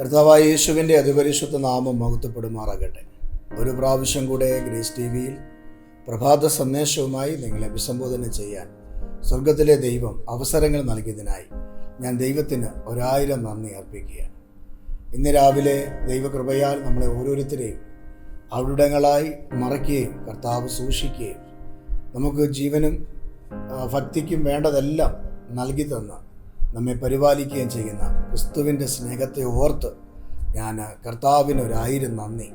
കർത്താവായ യേശുവിന്റെ അതിപരിശുദ്ധ നാമം മഹത്വപ്പെടുമാറാകട്ടെ. ഒരു പ്രാവശ്യം കൂടെ ഗ്രേസ് ടി വിയിൽ പ്രഭാത സന്ദേശവുമായി നിങ്ങളെ അഭിസംബോധന ചെയ്യാൻ സ്വർഗത്തിലെ ദൈവം അവസരങ്ങൾ നൽകിയതിനായി ഞാൻ ദൈവത്തിന് ഒരായിരം നന്ദി അർപ്പിക്കുകയാണ്. ഇന്ന് രാവിലെ ദൈവകൃപയാൽ നമ്മളെ ഓരോരുത്തരെയും അവിടങ്ങളായി മറയ്ക്കുകയും കർത്താവ് സൂക്ഷിക്കുകയും നമുക്ക് ജീവനും ഭക്തിക്കും വേണ്ടതെല്ലാം നൽകി തന്ന് നമ്മെ പരിപാലിക്കുകയും ചെയ്യുന്ന ക്രിസ്തുവിന്റെ സ്നേഹത്തെ ഓർത്ത് ഞാൻ കർത്താവിനൊരായിരം നന്ദി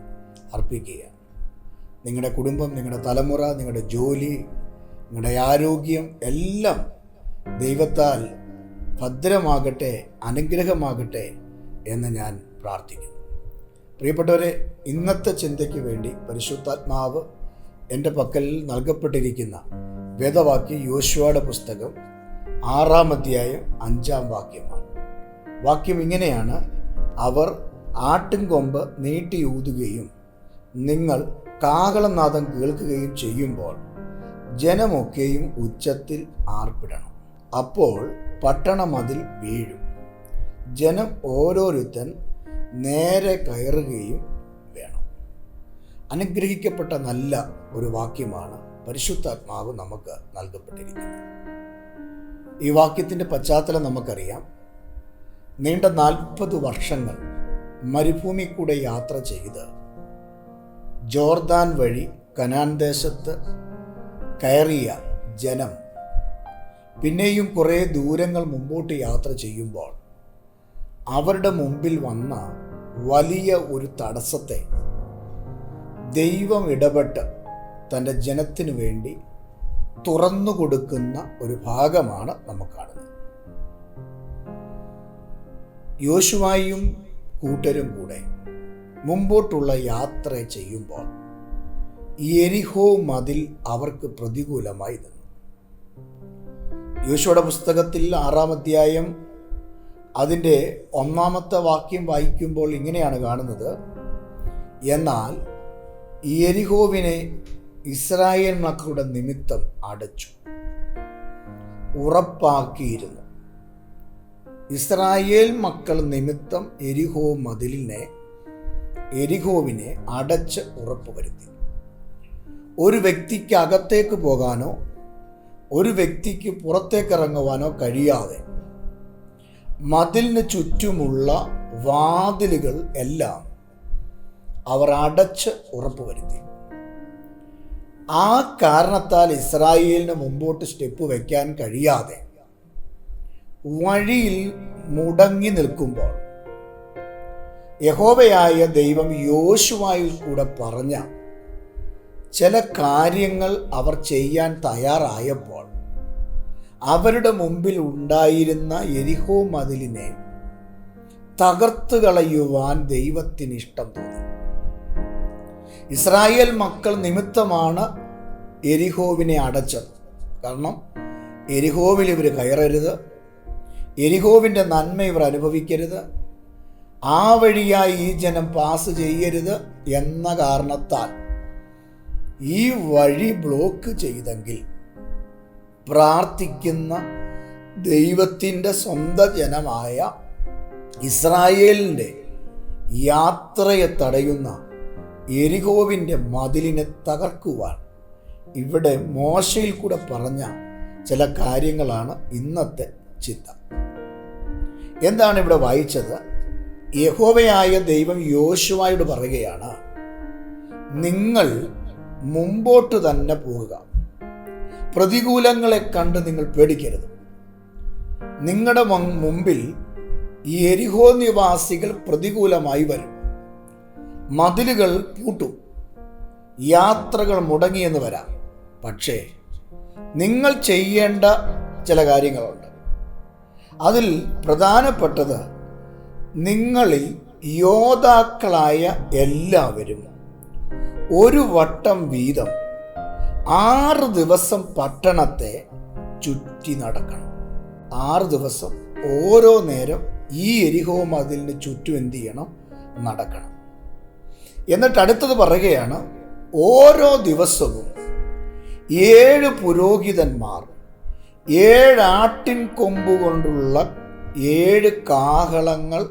അർപ്പിക്കുക നിങ്ങളുടെ കുടുംബം നിങ്ങളുടെ തലമുറ നിങ്ങളുടെ ജോലി നിങ്ങളുടെ ആരോഗ്യം എല്ലാം ദൈവത്താൽ ഭദ്രമാകട്ടെ അനുഗ്രഹമാകട്ടെ എന്ന് ഞാൻ പ്രാർത്ഥിക്കുന്നു. പ്രിയപ്പെട്ടവരെ ഇന്നത്തെ ചിന്തയ്ക്ക് വേണ്ടി പരിശുദ്ധാത്മാവ് എന്റെ പക്കൽ നൽകപ്പെട്ടിരിക്കുന്ന വേദവാക്യം യോശുവയുടെ പുസ്തകം ആറാം അധ്യായം അഞ്ചാം വാക്യമാണ്. വാക്യം ഇങ്ങനെയാണ്. അവർ ആട്ടിൻകൊമ്പ് നീട്ടി ഊതുകയും നിങ്ങൾ കാഹളനാദം കേൾക്കുകയും ചെയ്യുമ്പോൾ ജനമൊക്കെയും ഉച്ചത്തിൽ ആർപ്പിടണം. അപ്പോൾ പട്ടണമതിൽ വീഴും. ജനം ഓരോരുത്തൻ നേരെ കയറുകയും വേണം. അനുഗ്രഹിക്കപ്പെട്ട നല്ല ഒരു വാക്യമാണ് പരിശുദ്ധാത്മാവ് നമുക്ക് നൽകപ്പെട്ടിരിക്കുന്നത്. ഈ വാക്യത്തിന്റെ പശ്ചാത്തലം നമുക്കറിയാം. നീണ്ട നാൽപ്പത് വർഷങ്ങൾ മരുഭൂമി കൂടെ യാത്ര ചെയ്ത് ജോർദാൻ വഴി കനാൻ ദേശത്ത് കയറിയ ജനം പിന്നെയും കുറേ ദൂരങ്ങൾ മുമ്പോട്ട് യാത്ര ചെയ്യുമ്പോൾ അവരുടെ മുമ്പിൽ വന്ന വലിയ ഒരു തടസ്സത്തെ ദൈവം ഇടപെട്ട് തന്റെ ജനത്തിനു വേണ്ടി തുറന്നു കൊടുക്കുന്ന ഒരു ഭാഗമാണ് നമുക്ക് കാണുന്നത്. യോശുവായും കൂട്ടരും കൂടെ മുമ്പോട്ടുള്ള യാത്ര ചെയ്യുമ്പോൾ എരിഹോ മതിൽ അവർക്ക് പ്രതികൂലമായി നിന്നു. യോശുവയുടെ പുസ്തകത്തിൽ ആറാം അധ്യായം അതിന്റെ ഒന്നാമത്തെ വാക്യം വായിക്കുമ്പോൾ ഇങ്ങനെയാണ് കാണുന്നത് എന്നാൽ എരിഹോവിനെ ഇസ്രായേൽ മക്കളുടെ നിമിത്തം അടച്ചു. ഉറപ്പാക്കിയിരുന്നു. ഇസ്രായേൽ മക്കൾ നിമിത്തം എരിഹോ മതിലിനെ എരിഹോവിനെ അടച്ച് ഉറപ്പുവരുത്തി. ഒരു വ്യക്തിക്ക് അകത്തേക്ക് പോകാനോ ഒരു വ്യക്തിക്ക് പുറത്തേക്ക് ഇറങ്ങുവാനോ കഴിയാതെ മതിലിന് ചുറ്റുമുള്ള വാതിലുകൾ എല്ലാം അവർ അടച്ച് ഉറപ്പുവരുത്തി. ആ കാരണത്താൽ ഇസ്രായേലിന് മുമ്പോട്ട് സ്റ്റെപ്പ് വയ്ക്കാൻ കഴിയാതെ വഴിയിൽ മുടങ്ങി നിൽക്കുമ്പോൾ യഹോവയായ ദൈവം യോശുവായി കൂടെ പറഞ്ഞ ചില കാര്യങ്ങൾ അവർ ചെയ്യാൻ തയ്യാറായപ്പോൾ അവരുടെ മുമ്പിൽ ഉണ്ടായിരുന്ന എരിഹോ മതിലിനെ തകർത്തു കളയുവാൻ ദൈവത്തിന് ഇഷ്ടം തോന്നി. ഇസ്രായേൽ മക്കൾ നിമിത്തമാണ് എരിഹോവിനെ അടച്ചത്. കാരണം എരിഹോവിൽ ഇവർ കയറരുത്. എരിഹോവിന്റെ നന്മ ഇവർ അനുഭവിക്കരുത്. ആ വഴിയായി ഈ ജനം പാസ് ചെയ്യരുത് എന്ന കാരണത്താൽ ഈ വഴി ബ്ലോക്ക് ചെയ്തെങ്കിൽ പ്രാർത്ഥിക്കുന്ന ദൈവത്തിന്റെ സ്വന്തം ജനമായ ഇസ്രായേലിന്റെ യാത്രയെ തടയുന്ന എരിഹോവിന്റെ മതിലിനെ തകർക്കുവാൻ. ഇവിടെ മോശയിൽ കൂടെ പറഞ്ഞ ചില കാര്യങ്ങളാണ് ഇന്നത്തെ ചിന്ത എന്താണ് ഇവിടെ വായിച്ചത്? യഹോവയായ ദൈവം യോശുവായോട് പറയുകയാണ് നിങ്ങൾ മുമ്പോട്ട് തന്നെ പോവുക. പ്രതികൂലങ്ങളെ കണ്ട് നിങ്ങൾ പേടിക്കരുത്. നിങ്ങളുടെ മുമ്പിൽ എരിഹോ നിവാസികൾ പ്രതികൂലമായി വരും. മതിലുകൾ പൂട്ടും. യാത്രകൾ മുടങ്ങിയെന്ന് വരാം. പക്ഷേ നിങ്ങൾ ചെയ്യേണ്ട ചില കാര്യങ്ങളുണ്ട്. അതിൽ പ്രധാനപ്പെട്ടത് നിങ്ങളിൽ യോദ്ധാക്കളായ എല്ലാവരും ഒരു വട്ടം വീതം ആറ് ദിവസം പട്ടണത്തെ ചുറ്റി നടക്കണം. ആറ് ദിവസം ഓരോ നേരം ഈ എരിഹോ മതിലിന് ചുറ്റും എന്ത് ചെയ്യണം? നടക്കണം. എന്നിട്ട് അടുത്തത് പറയുകയാണ് ഓരോ ദിവസവും ഏഴ് പുരോഹിതന്മാർ ഏഴാട്ടിൻ കൊമ്പുകൊണ്ടുള്ള കൊമ്പ് കൊണ്ടുള്ള ഏഴ് കാഹളങ്ങൾ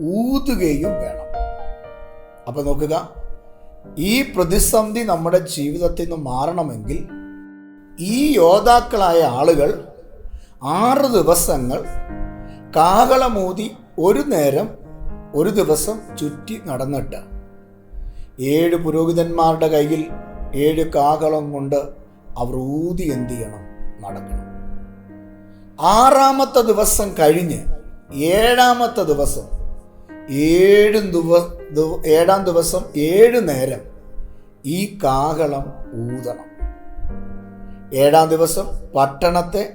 ഊതുകയും വേണം. അപ്പൊ നോക്കുക ഈ പ്രതിസന്ധി നമ്മുടെ ജീവിതത്തിൽ നിന്ന് മാറണമെങ്കിൽ ഈ യോദ്ധാക്കളായ ആളുകൾ ആറ് ദിവസങ്ങൾ കാഹളമൂതി ഒരു നേരം ഒരു ദിവസം ചുറ്റി നടന്നിട്ട് ഏഴ് പുരോഹിതന്മാരുടെ കയ്യിൽ ഏഴ് കാകളം കൊണ്ട് അവർ ഊതി എന്ത് ചെയ്യണം? നടക്കണം. ആറാമത്തെ ദിവസം കഴിഞ്ഞ് ഏഴാമത്തെ ദിവസം ഏഴും ദിവ ഏഴാം ദിവസം ഏഴ് നേരം ഈ കാഹളം ഊതണം. ഏഴാം ദിവസം പട്ടണത്തെ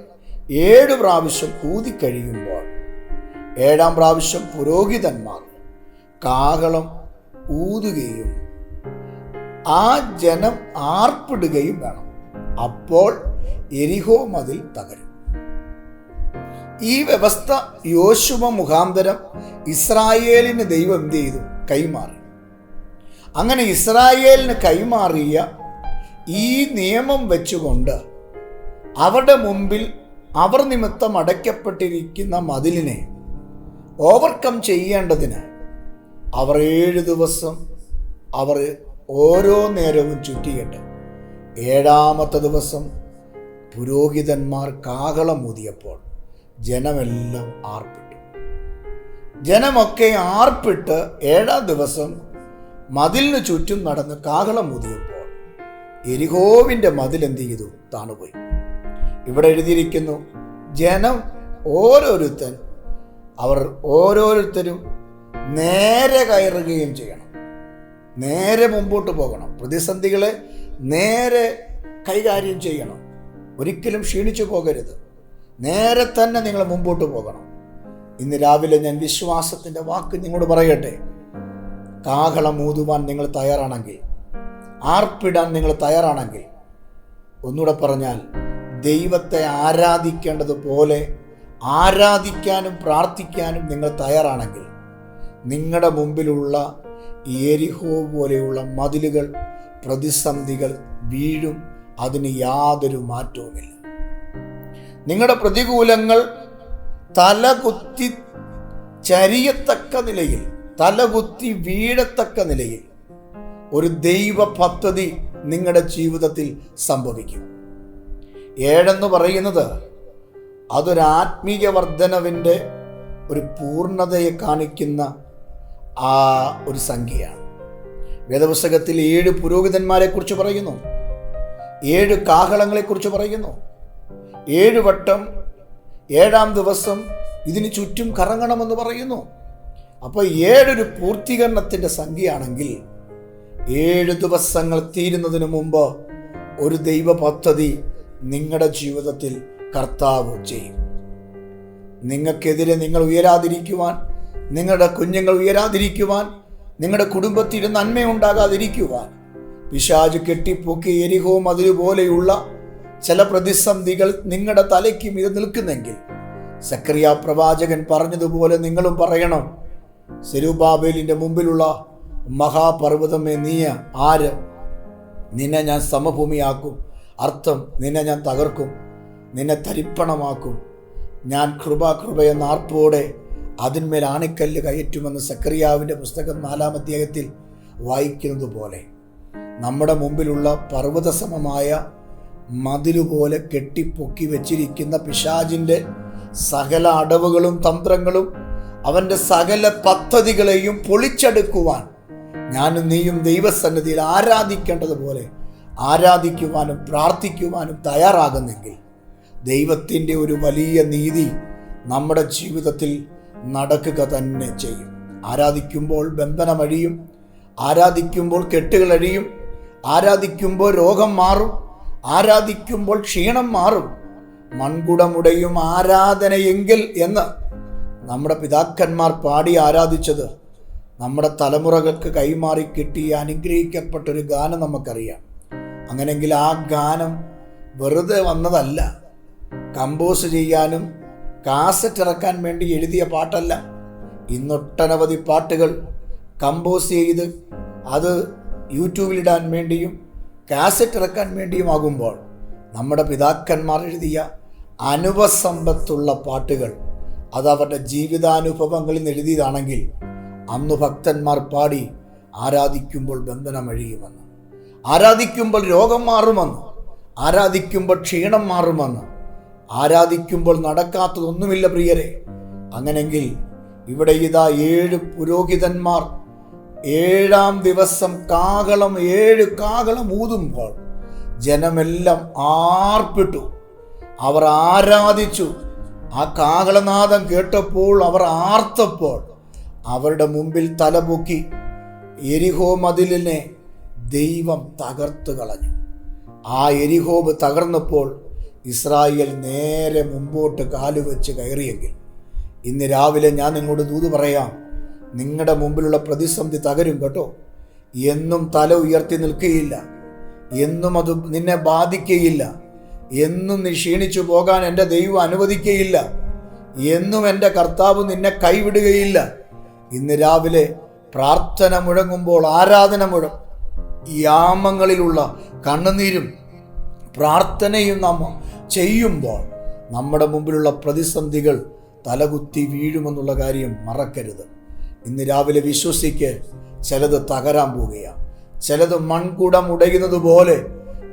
ഏഴ് പ്രാവശ്യം ഊതിക്കഴിയുമ്പോൾ ഏഴാം പ്രാവശ്യം പുരോഹിതന്മാർ കാഹളം ഊതുകയും ആ ജനം ആർപ്പിടുകയും വേണം. അപ്പോൾ എരിഹോ മതിൽ തകരും. ഈ വ്യവസ്ഥ യോശുവ മുഖാന്തരം ഇസ്രായേലിന് ദൈവം എന്ത് ചെയ്തു? കൈമാറി. അങ്ങനെ ഇസ്രായേലിന് കൈമാറിയ ഈ നിയമം വെച്ചുകൊണ്ട് അവരുടെ മുമ്പിൽ അവർ നിമിത്തം അടയ്ക്കപ്പെട്ടിരിക്കുന്ന മതിലിനെ ഓവർകം ചെയ്യേണ്ടതിന് അവർ ഏഴ് ദിവസം അവർ ഓരോ നേരവും ചുറ്റിയിട്ട് ഏഴാമത്തെ ദിവസം പുരോഹിതന്മാർ കാഹളം ഊതിയപ്പോൾ ജനമെല്ലാം ആർപ്പിട്ടു. ജനമൊക്കെ ആർപ്പിട്ട് ഏഴാം ദിവസം മതിലിന് ചുറ്റും നടന്ന് കാഹളം ഊതിയപ്പോൾ എരിഹോവിന്റെ മതിൽ എന്ത് ചെയ്തു? താണുപോയി. ഇവിടെ എഴുതിയിരിക്കുന്നു ജനം ഓരോരുത്തൻ അവർ ഓരോരുത്തരും നേരെ കയറുകയും ചെയ്യണം. നേരെ മുമ്പോട്ട് പോകണം. പ്രതിസന്ധികളെ നേരെ കൈകാര്യം ചെയ്യണം. ഒരിക്കലും ക്ഷീണിച്ചു പോകരുത്. നേരെ തന്നെ നിങ്ങൾ മുമ്പോട്ട് പോകണം. ഇന്ന് രാവിലെ ഞാൻ വിശ്വാസത്തിന്റെ വാക്ക് നിങ്ങളോട് പറയട്ടെ. കാഹളം ഊതുവാൻ നിങ്ങൾ തയ്യാറാണെങ്കിൽ ആർപ്പിടാൻ നിങ്ങൾ തയ്യാറാണെങ്കിൽ ഒന്നുകൂടെ പറഞ്ഞാൽ ദൈവത്തെ ആരാധിക്കേണ്ടതുപോലെ ആരാധിക്കാനും പ്രാർത്ഥിക്കാനും നിങ്ങൾ തയ്യാറാണെങ്കിൽ നിങ്ങളുടെ മുമ്പിലുള്ള എരിഹോ പോലെയുള്ള മതിലുകൾ പ്രതിസന്ധികൾ വീഴും അതിന് യാതൊരു മാറ്റവുമില്ല. നിങ്ങളുടെ പ്രതികൂലങ്ങൾ തലകുത്തി ചരിയത്തക്ക നിലയിൽ തലകുത്തി വീഴത്തക്ക നിലയിൽ ഒരു ദൈവ പദ്ധതി നിങ്ങളുടെ ജീവിതത്തിൽ സംഭവിക്കും. ഏഴെന്ന് പറയുന്നത് അതൊരാത്മീയ വർധനവിന്റെ ഒരു പൂർണതയെ കാണിക്കുന്ന ആ ഒരു സംഖ്യയാണ്. വേദപുസ്തകത്തിൽ ഏഴ് പുരോഹിതന്മാരെ കുറിച്ച് പറയുന്നു. ഏഴ് കാഹളങ്ങളെക്കുറിച്ച് പറയുന്നു. ഏഴ് വട്ടം ഏഴാം ദിവസം ഇതിന് ചുറ്റും കറങ്ങണമെന്ന് പറയുന്നു. അപ്പോൾ ഏഴൊരു പൂർത്തീകരണത്തിന്റെ സംഖ്യയാണെങ്കിൽ ഏഴ് ദിവസങ്ങൾ തീരുന്നതിന് മുമ്പ് ഒരു ദൈവ പദ്ധതി നിങ്ങളുടെ ജീവിതത്തിൽ കർത്താവ് ചെയ്യും. നിങ്ങൾക്കെതിരെ നിങ്ങൾ ഉയരാതിരിക്കുവാൻ നിങ്ങളുടെ കുഞ്ഞുങ്ങൾ ഉയരാതിരിക്കുവാൻ നിങ്ങളുടെ കുടുംബത്തിൽ നന്മയുണ്ടാകാതിരിക്കുവാൻ. പിശാജ് കെട്ടിപ്പൊക്കി എരിഹോ അതിലുപോലെയുള്ള ചില പ്രതിസന്ധികൾ നിങ്ങളുടെ തലയ്ക്കും ഇത് നിൽക്കുന്നെങ്കിൽ സക്രിയ പ്രവാചകൻ പറഞ്ഞതുപോലെ നിങ്ങളും പറയണം. സെരുബാബേലിന്റെ മുമ്പിലുള്ള മഹാപർവതമേ നീയ ആര്? നിന്നെ ഞാൻ സമഭൂമിയാക്കും. അർത്ഥം നിന്നെ ഞാൻ തകർക്കും. നിന്നെ തരിപ്പണമാക്കും. ഞാൻ കൃപ എന്ന ആർപ്പോടെ അതിന്മേൽ ആണിക്കല്ല് കയറ്റുമെന്ന് സക്രിയാവിന്റെ പുസ്തകം നാലാം അധ്യായത്തിൽ വായിക്കുന്നത് പോലെ നമ്മുടെ മുമ്പിലുള്ള പർവതസമമായ മതിലുപോലെ കെട്ടിപ്പൊക്കി വെച്ചിരിക്കുന്ന പിശാജിന്റെ സകല അടവുകളും തന്ത്രങ്ങളും അവന്റെ സകല പദ്ധതികളെയും പൊളിച്ചെടുക്കുവാൻ ഞാനും നീയും ദൈവസന്നിധിയിൽ ആരാധിക്കേണ്ടതുപോലെ ആരാധിക്കുവാനും പ്രാർത്ഥിക്കുവാനും തയ്യാറാകുന്നെങ്കിൽ ദൈവത്തിന്റെ ഒരു വലിയ നീതി നമ്മുടെ ജീവിതത്തിൽ നടക്കുക തന്നെ ചെയ്യും. ആരാധിക്കുമ്പോൾ ബന്ധനമഴിയും ആരാധിക്കുമ്പോൾ കെട്ടുകളഴിയും ആരാധിക്കുമ്പോൾ രോഗം മാറും ആരാധിക്കുമ്പോൾ ക്ഷീണം മാറും. മൺകുടമുടയും ആരാധനയെങ്കിൽ എന്ന് നമ്മുടെ പിതാക്കന്മാർ പാടി ആരാധിച്ചത് നമ്മുടെ തലമുറകൾക്ക് കൈമാറി കിട്ടിയ അനുഗ്രഹിക്കപ്പെട്ടൊരു ഗാനം നമുക്കറിയാം. അങ്ങനെങ്കിൽ ആ ഗാനം വെറുതെ വന്നതല്ല. കമ്പോസ് ചെയ്യാനും കാസറ്റ് ഇറക്കാൻ വേണ്ടി എഴുതിയ പാട്ടല്ല. ഇന്നൊട്ടനവധി പാട്ടുകൾ കമ്പോസ് ചെയ്ത് അത് യൂട്യൂബിലിടാൻ വേണ്ടിയും കാസറ്റ് ഇറക്കാൻ വേണ്ടിയുമാകുമ്പോൾ നമ്മുടെ പിതാക്കന്മാർ എഴുതിയ അനുപസമ്പത്തുള്ള പാട്ടുകൾ അത് അവരുടെ ജീവിതാനുഭവങ്ങളിൽ നിന്ന് എഴുതിയതാണെങ്കിൽ അന്ന് ഭക്തന്മാർ പാടി ആരാധിക്കുമ്പോൾ ബന്ധനം അഴിയുമെന്ന് ആരാധിക്കുമ്പോൾ രോഗം മാറുമെന്ന് ആരാധിക്കുമ്പോൾ ക്ഷീണം മാറുമെന്ന് ആരാധിക്കുമ്പോൾ നടക്കാത്തതൊന്നുമില്ല പ്രിയരെ. അങ്ങനെങ്കിൽ ഇവിടെ ഇതാ ഏഴ് പുരോഹിതന്മാർ ഏഴാം ദിവസം കാകളം ഏഴ് കാകളം ഊതുമ്പോൾ ജനമെല്ലാം ആർപ്പിട്ടു. അവർ ആരാധിച്ചു. ആ കാകളനാഥം കേട്ടപ്പോൾ അവർ ആർത്തപ്പോൾ അവരുടെ മുമ്പിൽ തലപൊക്കി എരിഹോ മതിലിനെ ദൈവം തകർത്തു കളഞ്ഞു. ആ എരിഹോബ് തകർന്നപ്പോൾ ഇസ്രായേൽ നേരെ മുമ്പോട്ട് കാലുവെച്ച് കയറിയെങ്കിൽ ഇന്ന് രാവിലെ ഞാൻ നിങ്ങളോട് ദൂത് പറയാം നിങ്ങളുടെ മുമ്പിലുള്ള പ്രതിസന്ധി തകരും കേട്ടോ. എന്നും തല ഉയർത്തി നിൽക്കുകയില്ല എന്നും അത് നിന്നെ ബാധിക്കുകയില്ല എന്നും നീ ക്ഷീണിച്ചു പോകാൻ എന്റെ ദൈവം അനുവദിക്കുകയില്ല എന്നും എന്റെ കർത്താവ് നിന്നെ കൈവിടുകയില്ല. ഇന്ന് രാവിലെ പ്രാർത്ഥന മുഴങ്ങുമ്പോൾ ആരാധന മുഴം യാമങ്ങളിലുള്ള കണ്ണുനീരും പ്രാർത്ഥനയും നാം ചെയ്യുമ്പോൾ നമ്മുടെ മുമ്പിലുള്ള പ്രതിസന്ധികൾ തലകുത്തി വീഴുമെന്നുള്ള കാര്യം മറക്കരുത്. ഇന്ന് രാവിലെ വിശ്വസിക്ക് ചിലത് തകരാൻ പോവുകയാണ്. ചിലത് മൺകുടം ഉടയുന്നത് പോലെ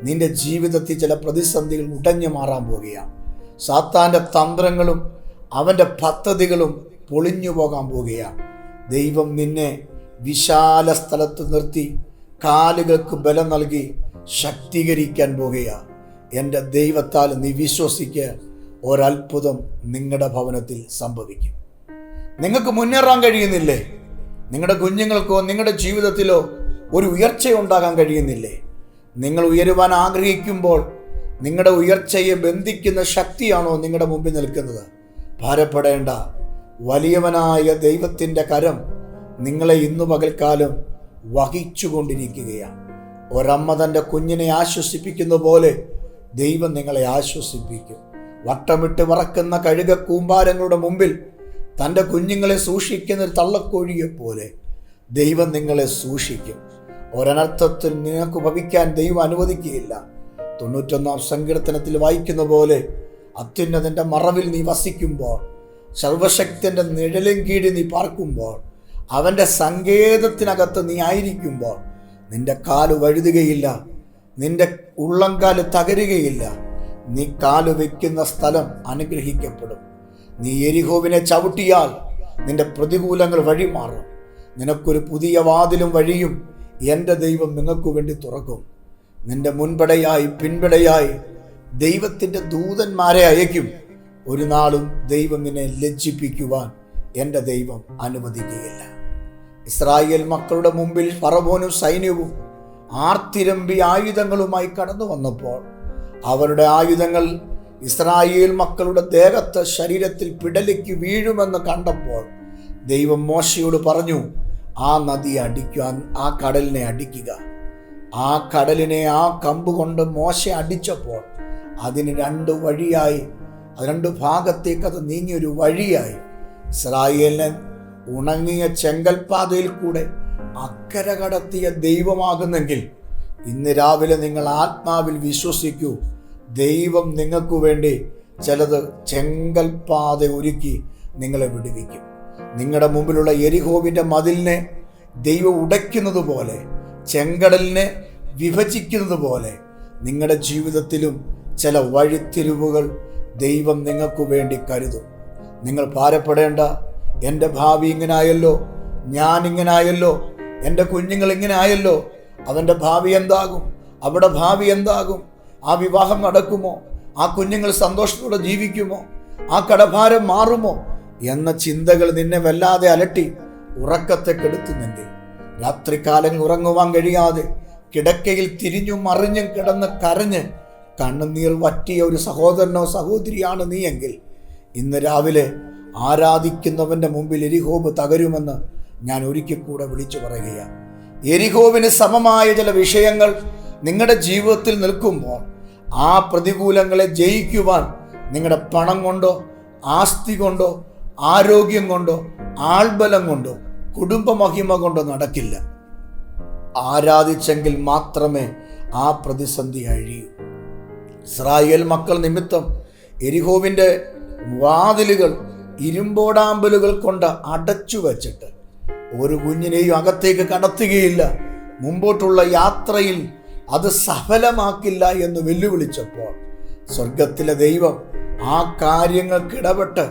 നിന്റെ ജീവിതത്തിൽ ചില പ്രതിസന്ധികൾ ഉടഞ്ഞു മാറാൻ പോവുകയാണ്. സാത്താന്റെ തന്ത്രങ്ങളും അവന്റെ പദ്ധതികളും പൊളിഞ്ഞു പോകാൻ പോവുകയാണ്. ദൈവം നിന്നെ വിശാല സ്ഥലത്ത് നിർത്തി കാലുകൾക്ക് ബലം നൽകി ശക്തീകരിക്കാൻ പോകുകയാണ് എന്റെ ദൈവത്താൽ നീ വിശ്വസിക്ക് ഒരത്ഭുതം നിങ്ങളുടെ ഭവനത്തിൽ സംഭവിക്കും. നിങ്ങൾക്ക് മുന്നേറാൻ കഴിയുന്നില്ലേ? നിങ്ങളുടെ കുഞ്ഞുങ്ങൾക്കോ നിങ്ങളുടെ ജീവിതത്തിലോ ഒരു ഉയർച്ച ഉണ്ടാകാൻ കഴിയുന്നില്ലേ? നിങ്ങൾ ഉയരുവാൻ ആഗ്രഹിക്കുമ്പോൾ നിങ്ങളുടെ ഉയർച്ചയെ ബന്ധിക്കുന്ന ശക്തിയാണോ നിങ്ങളുടെ മുമ്പിൽ നിൽക്കുന്നത്? ഭാരപ്പെടേണ്ട. വലിയവനായ ദൈവത്തിന്റെ കരം നിങ്ങളെ ഇന്നു പകൽക്കാലം വഹിച്ചുകൊണ്ടിരിക്കുകയാണ്. ഒരമ്മ തന്റെ കുഞ്ഞിനെ ആശ്വസിപ്പിക്കുന്ന പോലെ ദൈവം നിങ്ങളെ ആശ്വസിപ്പിക്കും. വട്ടമിട്ട് മറക്കുന്ന കഴുക കൂമ്പാരങ്ങളുടെ മുമ്പിൽ തന്റെ കുഞ്ഞുങ്ങളെ സൂക്ഷിക്കുന്ന ഒരു തള്ളക്കോഴിയെ പോലെ ദൈവം നിങ്ങളെ സൂക്ഷിക്കും. ഒരനർത്ഥത്തിൽ നിങ്ങൾക്ക് ഭവിക്കാൻ ദൈവം അനുവദിക്കുകയില്ല. തൊണ്ണൂറ്റൊന്നാം സങ്കീർത്തനത്തിൽ വായിക്കുന്ന പോലെ അത്യുന്നതന്റെ മറവിൽ നീ വസിക്കുമ്പോൾ സർവശക്തന്റെ നിഴലും കീഴിൽ നീ പാർക്കുമ്പോൾ അവന്റെ സങ്കേതത്തിനകത്ത് നീ ആയിരിക്കുമ്പോൾ നിന്റെ കാൽ വഴുതുകയില്ല നിന്റെ ഉള്ളംകാൽ തകരുകയില്ല. നീ കാൽ വയ്ക്കുന്ന സ്ഥലം അനുഗ്രഹിക്കപ്പെടും. നീ എരിഹോവിനെ ചവിട്ടിയാൽ നിന്റെ പ്രതികൂലങ്ങൾ വഴിമാറും. നിനക്കൊരു പുതിയ വാതിലും വഴിയും എന്റെ ദൈവം നിങ്ങൾക്ക് വേണ്ടി തുറക്കും. നിന്റെ മുൻപടയായി പിൻപടയായി ദൈവത്തിന്റെ ദൂതന്മാരെ അയക്കും. ഒരു നാളും ദൈവം നിന്നെ ലജ്ജിപ്പിക്കുവാൻ എന്റെ ദൈവം അനുവദിക്കുകയില്ല. ഇസ്രായേൽ മക്കളുടെ മുമ്പിൽ പറവോനും സൈന്യവും ആർത്തിരമ്പി ആയുധങ്ങളുമായി കടന്നു വന്നപ്പോൾ അവരുടെ ആയുധങ്ങൾ ഇസ്രായേൽ മക്കളുടെ ദേഹത്ത് ശരീരത്തിൽ പിടലിക്ക് വീഴുമെന്ന് കണ്ടപ്പോൾ ദൈവം മോശയോട് പറഞ്ഞു ആ നദി അടിക്കാൻ ആ കടലിനെ അടിക്കുക. ആ കടലിനെ ആ കമ്പ് കൊണ്ട് മോശ അടിച്ചപ്പോൾ അതിന് രണ്ട് വഴിയായി രണ്ട് ഭാഗത്തേക്ക് അത് നീങ്ങിയൊരു വഴിയായി. ഇസ്രായേലിനെ ഉണങ്ങിയ ചെങ്കൽപാതയിൽ കൂടെ അക്കര കടത്തിയ ദൈവമാകുന്നെങ്കിൽ ഇന്ന് രാവിലെ നിങ്ങൾ ആത്മാവിൽ വിശ്വസിക്കൂ. ദൈവം നിങ്ങൾക്ക് വേണ്ടി ചിലത് ചെങ്കൽപാത ഒരുക്കി നിങ്ങളെ വിടുവിക്കും. നിങ്ങളുടെ മുമ്പിലുള്ള എരിഹോവിന്റെ മതിലിനെ ദൈവം ഉടയ്ക്കുന്നത് പോലെ ചെങ്കടലിനെ വിഭജിക്കുന്നത് പോലെ നിങ്ങളുടെ ജീവിതത്തിലും ചില വഴിത്തിരിവുകൾ ദൈവം നിങ്ങൾക്ക് വേണ്ടി കരുതും. നിങ്ങൾ ഭാരപ്പെടേണ്ട എന്റെ ഭാവി ഇങ്ങനായല്ലോ ഞാനിങ്ങനായല്ലോ എന്റെ കുഞ്ഞുങ്ങൾ ഇങ്ങനെ ആയല്ലോ. അവന്റെ ഭാവി എന്താകും? അവിടെ ഭാവി എന്താകും? ആ വിവാഹം നടക്കുമോ? ആ കുഞ്ഞുങ്ങൾ സന്തോഷത്തോടെ ജീവിക്കുമോ? ആ കടഭാരം മാറുമോ? എന്ന ചിന്തകൾ നിന്നെ വല്ലാതെ അലട്ടി ഉറക്കത്തെ കെടുത്തുന്നെങ്കിൽ രാത്രികാലങ്ങൾ ഉറങ്ങുവാൻ കഴിയാതെ കിടക്കയിൽ തിരിഞ്ഞും മറിഞ്ഞും കിടന്ന് കരഞ്ഞ് കണ്ണുനീർ വറ്റിയ ഒരു സഹോദരനോ സഹോദരിയാണ് നീയെങ്കിൽ ഇന്ന് രാവിലെ ആരാധിക്കുന്നവന്റെ മുമ്പിൽ എരിഹോബ് തകരുമെന്ന് ഞാൻ ഒരിക്കൽ കൂടെ വിളിച്ചു പറയുകയാണ്. എരിഹോവിന് സമമായ ചില വിഷയങ്ങൾ നിങ്ങളുടെ ജീവിതത്തിൽ നിൽക്കുമ്പോൾ ആ പ്രതികൂലങ്ങളെ ജയിക്കുവാൻ നിങ്ങളുടെ പണം കൊണ്ടോ ആസ്തി കൊണ്ടോ ആരോഗ്യം കൊണ്ടോ ആൾബലം കൊണ്ടോ കുടുംബമഹിമ കൊണ്ടോ നടക്കില്ല. ആരാധിച്ചെങ്കിൽ മാത്രമേ ആ പ്രതിസന്ധി അഴിയൂ. ഇസ്രായേൽ മക്കൾ നിമിത്തം എരിഹോവിന്റെ വാതിലുകൾ ഇരുമ്പോടാമ്പലുകൾ കൊണ്ട് അടച്ചു വച്ചിട്ട് ഒരു കുഞ്ഞിനെയും അകത്തേക്ക് കടത്തുകയില്ല. മുമ്പോട്ടുള്ള യാത്രയിൽ അത് സഫലമാക്കില്ല എന്ന് വെല്ലുവിളിച്ചപ്പോൾ സ്വർഗത്തിലെ ദൈവം ആ കാര്യങ്ങൾക്ക് ഇടപെട്ട്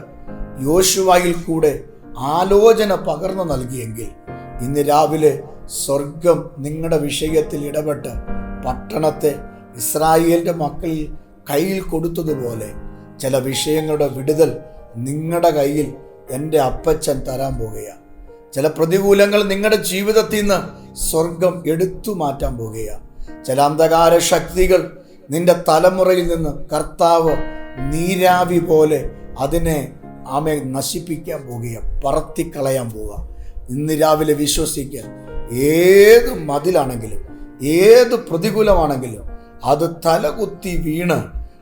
യോശുവായിൽ കൂടെ ആലോചന പകർന്നു നൽകിയെങ്കിൽ ഇന്ന് രാവിലെ സ്വർഗം നിങ്ങളുടെ വിഷയത്തിൽ ഇടപെട്ട് പട്ടണത്തെ ഇസ്രായേലിന്റെ മക്കളിൽ കയ്യിൽ കൊടുത്തതുപോലെ ചില വിഷയങ്ങളുടെ വിടുതൽ നിങ്ങളുടെ കയ്യിൽ എന്റെ അപ്പച്ചൻ തരാൻ പോകുകയാണ് ചില പ്രതികൂലങ്ങൾ നിങ്ങളുടെ ജീവിതത്തിൽ നിന്ന് സ്വർഗം എടുത്തു മാറ്റാൻ പോവുകയാണ് ചില അന്ധകാര ശക്തികൾ നിന്റെ തലമുറയിൽ നിന്ന് കർത്താവ് നീരാവി പോലെ അതിനെ ആമെ നശിപ്പിക്കാൻ പോവുകയാണ് പറത്തിക്കളയാൻ പോവുക ഇന്ന് രാവിലെ വിശ്വസിക്കുക ഏത് മതിലാണെങ്കിലും ഏത് പ്രതികൂലമാണെങ്കിലും അത് തലകുത്തി വീണ്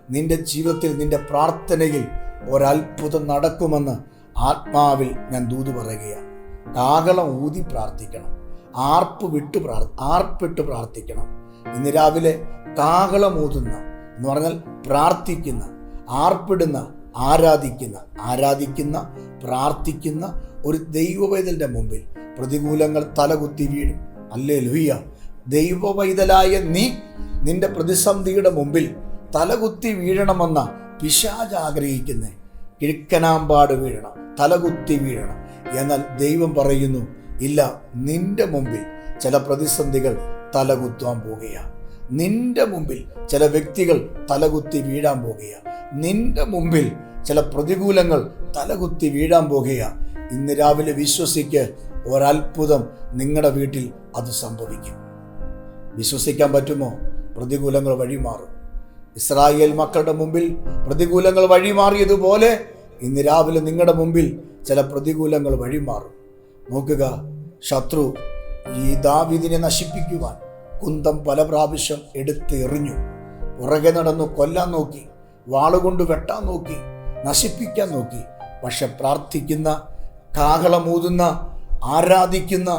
നിന്റെ ജീവിതത്തിൽ നിന്റെ പ്രാർത്ഥനയിൽ ഒരത്ഭുതം നടക്കുമെന്ന് ആത്മാവിൽ ഞാൻ ദൂത് പറയുകയാണ്. കാകളം ഊതി പ്രാർത്ഥിക്കണം. ആർപ്പ് വിട്ട് പ്രാർ ആർപ്പിട്ട് പ്രാർത്ഥിക്കണം. ഇന്ന് രാവിലെ കാകളം ഊതുന്ന എന്ന് പറഞ്ഞാൽ പ്രാർത്ഥിക്കുന്ന ആർപ്പിടുന്ന ആരാധിക്കുന്ന ആരാധിക്കുന്ന പ്രാർത്ഥിക്കുന്ന ഒരു ദൈവവൈതലിന്റെ മുമ്പിൽ പ്രതികൂലങ്ങൾ തലകുത്തി വീഴും. അല്ലേ ലുയ്യ ദൈവവൈതലായ നീ നിന്റെ പ്രതിസന്ധിയുടെ മുമ്പിൽ തലകുത്തി വീഴണമെന്ന പിശാജ് ആഗ്രഹിക്കുന്നേ. കിഴക്കനാമ്പാട് വീഴണം തലകുത്തി വീഴണം. എന്നാൽ ദൈവം പറയുന്നു ഇല്ല നിന്റെ മുമ്പിൽ ചില പ്രതിസന്ധികൾ തലകുത്താൻ പോകുകയാണ് നിന്റെ മുമ്പിൽ ചില വ്യക്തികൾ തലകുത്തി വീഴാൻ പോകുകയാണ് നിന്റെ മുമ്പിൽ ചില പ്രതികൂലങ്ങൾ തലകുത്തി വീഴാൻ പോകുകയാണ് ഇന്ന് രാവിലെ വിശ്വസിക്ക് ഒരത്ഭുതം നിങ്ങളുടെ വീട്ടിൽ അത് സംഭവിക്കും. വിശ്വസിക്കാൻ പറ്റുമോ? പ്രതികൂലങ്ങൾ വഴിമാറും ഇസ്രായേൽ മക്കളുടെ മുമ്പിൽ പ്രതികൂലങ്ങൾ വഴിമാറിയതുപോലെ ഇന്ന് രാവിലെ നിങ്ങളുടെ മുമ്പിൽ ചില പ്രതികൂലങ്ങൾ വഴിമാറും. നോക്കുക ശത്രു ഈ ദാവിദിനെ നശിപ്പിക്കുവാൻ കുന്തം പല പ്രാവശ്യം എടുത്ത് എറിഞ്ഞു. പുറകെ നടന്നു കൊല്ലാൻ നോക്കി വാളുകൊണ്ട് വെട്ടാൻ നോക്കി നശിപ്പിക്കാൻ നോക്കി. പക്ഷെ പ്രാർത്ഥിക്കുന്ന കാഹളമൂതുന്ന ആരാധിക്കുന്ന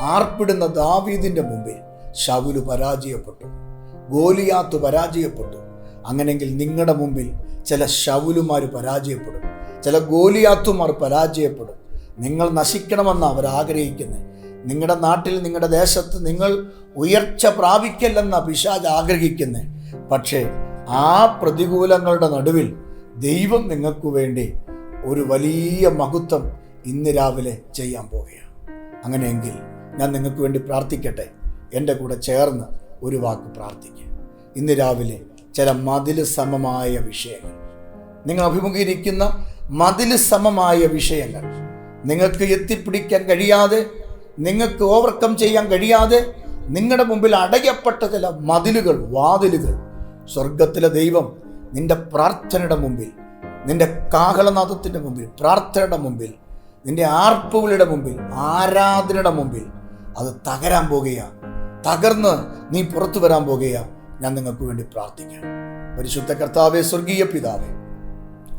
ആർപ്പിടുന്ന ദാവീദിന്റെ മുമ്പിൽ ശൗൽ പരാജയപ്പെട്ടു. ഗോലിയാത്ത് പരാജയപ്പെട്ടു. അങ്ങനെങ്കിൽ നിങ്ങളുടെ മുമ്പിൽ ചില ശൗലുമാർ പരാജയപ്പെടും. ചില ഗോലിയാത്തുമാർ പരാജയപ്പെടും. നിങ്ങൾ നശിക്കണമെന്ന് അവർ ആഗ്രഹിക്കുന്നത് നിങ്ങളുടെ നാട്ടിൽ നിങ്ങളുടെ ദേശത്ത് നിങ്ങൾ ഉയർച്ച പ്രാപിക്കല്ലെന്ന പിശാജ് ആഗ്രഹിക്കുന്നത് പക്ഷേ ആ പ്രതികൂലങ്ങളുടെ നടുവിൽ ദൈവം നിങ്ങൾക്ക് വേണ്ടി ഒരു വലിയ മഹത്വം ഇന്ന് രാവിലെ ചെയ്യാൻ പോവുകയാണ്. അങ്ങനെയെങ്കിൽ ഞാൻ നിങ്ങൾക്ക് വേണ്ടി പ്രാർത്ഥിക്കട്ടെ. എന്റെ കൂടെ ചേർന്ന് ഒരു വാക്ക് പ്രാർത്ഥിക്കുക ഇന്ന് രാവിലെ ചില മതിൽ സമമായ വിഷയങ്ങൾ. നിങ്ങൾ അഭിമുഖീകരിക്കുന്ന മതിൽ സമമായ വിഷയങ്ങൾ. നിങ്ങൾക്ക് എത്തിപ്പിടിക്കാൻ കഴിയാതെ നിങ്ങൾക്ക് ഓവർകം ചെയ്യാൻ കഴിയാതെ നിങ്ങളുടെ മുമ്പിൽ അടയപ്പെട്ട ചില മതിലുകൾ വാതിലുകൾ. സ്വർഗത്തിലെ ദൈവം നിന്റെ പ്രാർത്ഥനയുടെ മുമ്പിൽ നിന്റെ കാഹളനാഥത്തിന്റെ മുമ്പിൽ പ്രാർത്ഥനയുടെ മുമ്പിൽ നിന്റെ ആർപ്പുകളുടെ മുമ്പിൽ ആരാധനയുടെ മുമ്പിൽ അത് തകരാൻ പോകുകയാണ് തകർന്ന് നീ പുറത്തു വരാൻ പോകുകയാണ് ഞാൻ നിങ്ങൾക്ക് വേണ്ടി പ്രാർത്ഥിക്കാം. പരിശുദ്ധ കർത്താവെ സ്വർഗീയ പിതാവേ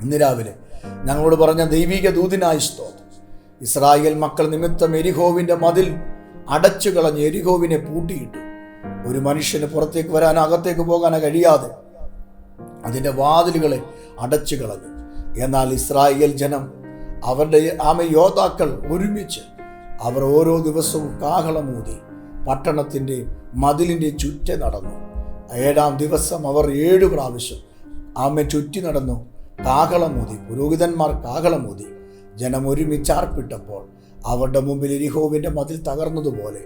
ഇന്ന് രാവിലെ ഞങ്ങളോട് പറഞ്ഞ ദൈവിക ദൂതിനായി സ്തോത്രം. ഇസ്രായേൽ മക്കൾ നിമിത്തം എരിഹോവിന്റെ മതിൽ അടച്ചു കളഞ്ഞ് എരിഹോവിനെ പൂട്ടിയിട്ടു. ഒരു മനുഷ്യന് പുറത്തേക്ക് വരാൻ അകത്തേക്ക് പോകാൻ കഴിയാതെ അതിന്റെ വാതിലുകളെ അടച്ചു കളഞ്ഞു എന്നാൽ ഇസ്രായേൽ ജനം അവരുടെ ആമ യോദ്ധാക്കൾ ഒരുമിച്ച് അവർ ഓരോ ദിവസവും കാഹളം ഊതി പട്ടണത്തിന്റെ മതിലിന്റെ ചുറ്റ നടന്നു. ഏഴാം ദിവസം അവർ ഏഴു പ്രാവശ്യം ആമ ചുറ്റി നടന്നു. കാഹളമൂതി പുരോഹിതന്മാർ കാഹളമൂതി. ജനം ഒരുമിച്ചാർപ്പിട്ടപ്പോൾ അവരുടെ മുമ്പിൽ ഇരിഹോവിന്റെ മതിൽ തകർന്നതുപോലെ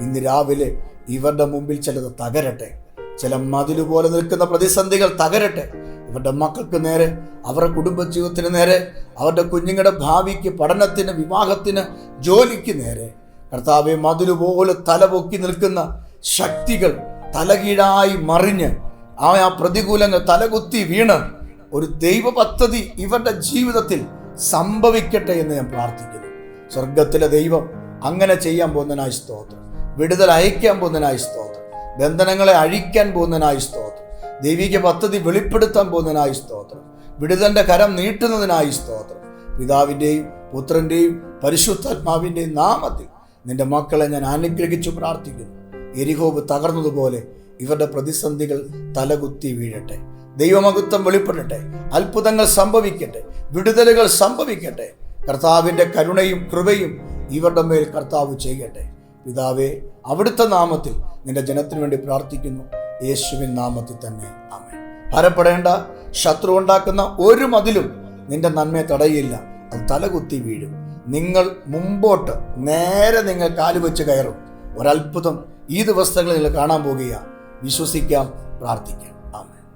ഇന്ന് രാവിലെ ഇവരുടെ മുമ്പിൽ ചിലത് തകരട്ടെ. ചില മതിലുപോലെ പോലെ നിൽക്കുന്ന പ്രതിസന്ധികൾ തകരട്ടെ. ഇവരുടെ മക്കൾക്ക് നേരെ അവരുടെ കുടുംബജീവിതത്തിന് നേരെ അവരുടെ കുഞ്ഞുങ്ങളുടെ ഭാവിക്ക് പഠനത്തിന് വിവാഹത്തിന് ജോലിക്ക് നേരെ. കർത്താവെ മതിലുപോലെ തലപൊക്കി നിൽക്കുന്ന ശക്തികൾ തലകീഴായി മറിഞ്ഞ് ആ പ്രതികൂലങ്ങൾ തലകുത്തി വീണ് ഒരു ദൈവ പദ്ധതി ഇവരുടെ ജീവിതത്തിൽ സംഭവിക്കട്ടെ എന്ന് ഞാൻ പ്രാർത്ഥിക്കുന്നു. സ്വർഗത്തിലെ ദൈവം അങ്ങനെ ചെയ്യാൻ പോകുന്നതിനായി സ്തോത്രം. വിടുതൽ അയക്കാൻ പോകുന്നതിനായി സ്തോത്രം. ബന്ധനങ്ങളെ അഴിക്കാൻ പോകുന്നതിനായി സ്തോത്രം. ദൈവിക പദ്ധതി വെളിപ്പെടുത്താൻ പോകുന്നതിനായി സ്തോത്രം. വിടുതന്റെ കരം നീട്ടുന്നതിനായി സ്തോത്രം. പിതാവിന്റെയും പുത്രന്റെയും പരിശുദ്ധാത്മാവിന്റെയും നാമത്തിൽ നിന്റെ മക്കളെ ഞാൻ അനുഗ്രഹിച്ചു പ്രാർത്ഥിക്കുന്നു. എരിഹോബ് തകർന്നതുപോലെ ഇവരുടെ പ്രതിസന്ധികൾ തലകുത്തി വീഴട്ടെ. ദൈവമഹത്വം വെളിപ്പെടട്ടെ അത്ഭുതങ്ങൾ സംഭവിക്കട്ടെ വിടുതലുകൾ സംഭവിക്കട്ടെ. കർത്താവിന്റെ കരുണയും കൃപയും ഇവരുടെ മേൽ കർത്താവ് ചെയ്യട്ടെ. പിതാവേ അവിടുത്തെ നാമത്തിൽ നിന്റെ ജനത്തിനു വേണ്ടി പ്രാർത്ഥിക്കുന്നു. യേശുവിൻ നാമത്തിൽ തന്നെ. ആമേൻ. ഭരപ്പെടേണ്ട ശത്രു ഉണ്ടാക്കുന്ന ഒരു മതിലും നിന്റെ നന്മയെ തടയില്ല. അത് തലകുത്തി വീഴും. നിങ്ങൾ മുമ്പോട്ട് നേരെ നിങ്ങൾ കാലുവെച്ച് കയറും. ഒരത്ഭുതം ഈ ദിവസങ്ങളിൽ നിങ്ങൾ കാണാൻ പോകുക വിശ്വസിക്കാം പ്രാർത്ഥിക്കാം.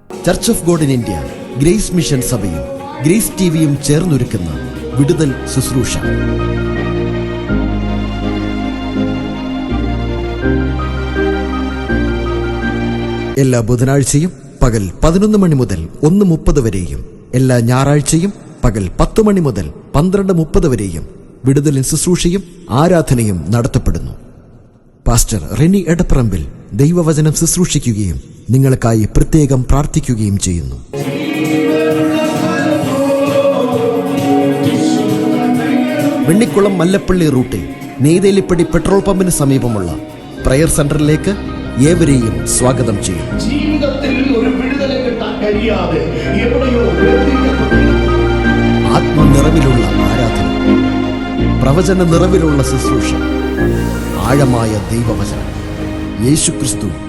Church of God in India grace mission സഭയും ഗ്രേസ് ടിവിയും ചേർന്നൊരുക്കുന്ന വിടുതൽ ശുശ്രൂഷ. എല്ലാ ബുധനാഴ്ചയും പകൽ പതിനൊന്ന് മണി മുതൽ ഒന്ന് മുപ്പത് വരെയും എല്ലാ ഞായറാഴ്ചയും പകൽ പത്ത് മണി മുതൽ പന്ത്രണ്ട് മുപ്പത് വരെയും വിടുതലിൻ ശുശ്രൂഷയും ആരാധനയും നടത്തപ്പെടുന്നു. പാസ്റ്റർ റെനി എടപ്പറമ്പിൽ ദൈവവചനം ശുശ്രൂഷിക്കുകയും നിങ്ങൾക്കായി പ്രത്യേകം പ്രാർത്ഥിക്കുകയും ചെയ്യുന്നു. വെണ്ണിക്കുളം മല്ലപ്പള്ളി റൂട്ടിൽ നെയ്തേലിപ്പടി പെട്രോൾ പമ്പിന് സമീപമുള്ള പ്രയർ സെന്ററിലേക്ക് ഏവരെയും സ്വാഗതം ചെയ്യും. ആത്മനിറവിലുള്ള ആരാധന പ്രവചന നിറവിലുള്ള ശുശ്രൂഷ ആഴമായ ദൈവവചനം. യേശുക്രിസ്തു